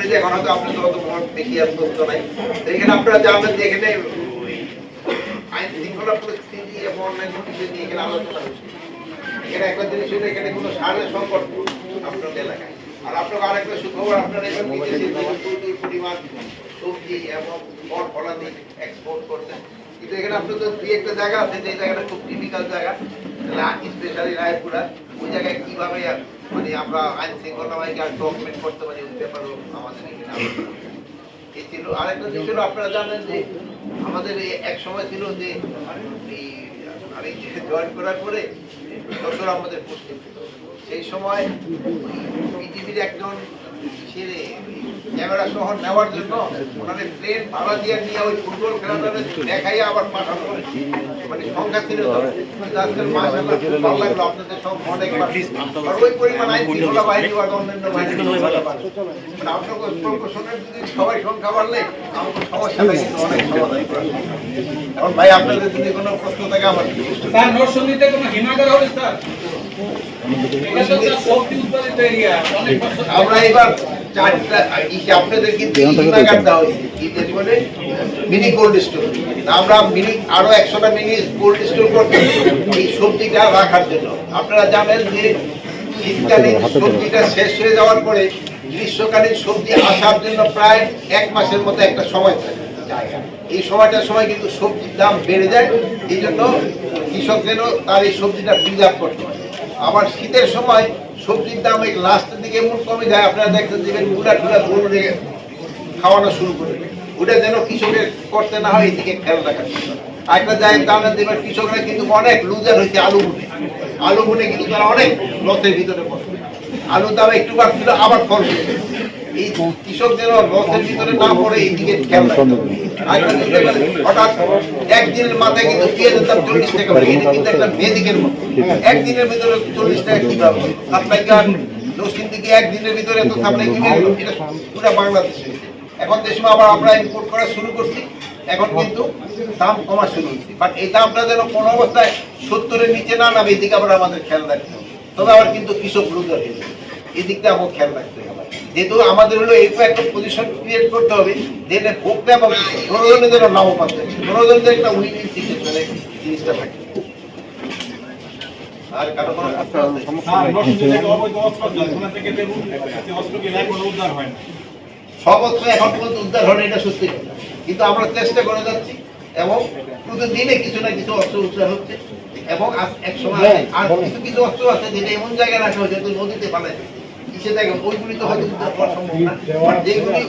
করে এখন আপনাদের অত মন বেশি আর একটা জিনিস আপনার পরিমাণ সবজি এবং ফল, ফলাদি এক্সপোর্ট করছেন। কিন্তু এখানে আপনার তো দুই একটা জায়গা আছে, যে জায়গাটা খুব টিপিক্যাল জায়গা স্পেশালি রায়পুরা। ওই জায়গায় কীভাবে মানে আমরা আইন শৃঙ্খলা বাহিনীকে আর ডকুমেন্ট করতে পারি, ওই ব্যাপারেও আমাদের এখানে এই ছিল, আরেকটা জিনিস ছিল, আপনারা জানেন যে আমাদের এক সময় ছিল যে এই আমি জয়েন করার পরে যশোর আমাদের পুষ্টি সেই সময় পৃথিবীর একজন ছেলে ক্যামেরা সহ নেওয়ার জন্য ওনাদের প্লেন ভাড়া দিয়ে নিয়ে ওই ফুটবল খেলাটা দেখাই আবার পাঠানো মানে সংখ্যা ছিল লাগল আপনাদের সব ওই পরিমাণ আইন শৃঙ্খলা বাহিনী বা অন্যান্য বাহিনী মানে প্রশাসনের যদি সবাই সংখ্যা বাড়লে আমাদের সমস্যাটা কিন্তু অনেক সমাধান ভাই, আপনাদের যদি কোনো প্রশ্ন থাকে আমার স্যার নরসিংদীতে কোনো হিমাগার হবে, স্যার? আমরা এবার চারটা ইসে আপনাদের কিন্তু হিমাগার দেওয়া হয়েছে কি যে বলে মিনি কোল্ড স্টোর আমরা মিনি আরও একশোটা মিনি কোল্ড স্টোর করতে এই সবজিটা রাখার জন্য। আপনারা জানেন যে শীতকালীন সবজিটা শেষ হয়ে যাওয়ার পরে গ্রীষ্মকালীন সবজি আসার জন্য প্রায় এক মাসের মতো একটা সময় থাকে। এই সময়টার সময় কিন্তু সবজির দাম বেড়ে যায়। এই জন্য কৃষক যেন তার এই সবজিটা প্রিজার্ভ করতে পারে আবার শীতের সময় সবজির দাম এই লাস্টের দিকে এমন কমে যায়, আপনারা দেখতে দেবেন গুড়া টুড়া গরু রেখে খাওয়ানো শুরু করে। ওটা যেন কৃষকের করতে না হয়, এদিকে খেয়াল রাখার জন্য। একটা জায়গায় তাহলে দেবেন কৃষকরা কিন্তু অনেক লুজার হয়েছে আলু বুনে। আলু বুনে কিন্তু তারা অনেক লসের ভিতরে পড়ে আলুর দাম একটু বাড়ছিল, আবার ফল হয়েছে এখন যে আবার আমরা ইম্পোর্ট করা শুরু করছি, এখন কিন্তু দাম কমা শুরু হচ্ছে। বাট এই দামটা যেন কোনো অবস্থায় সত্তরের নিচে না নামে, এদিকে আবার আমাদের খেয়াল রাখতে হবে। তবে আবার কিন্তু কৃষক রুজার হয়ে যাবে এই দিকটা খেয়াল রাখতে হবে। যেহেতু আমাদের হলো এইরকম একটা পজিশন ক্রিয়েট করতে হবে যেটা ভোক্তা এবং জনগণের যেন লাভবান থাকে একটা উইন উইন সিচুয়েশনে জিনিসটা থাকে। আর কারও কোনো হয়। এখন পর্যন্ত উদ্ধার হয়নি এটা সত্যি কিন্তু আমরা চেষ্টা করে যাচ্ছি এবং প্রতিদিনে কিছু না কিছু অস্ত্র উদ্ধার হচ্ছে এবং এক সময় আছে, আর কিছু কিছু অস্ত্র আছে যেটা এমন জায়গায় রাখা হয়েছে তো নদীতে ফেলায় জায়গা ওইগুলি তো হয়তো সম্ভব না যেগুলি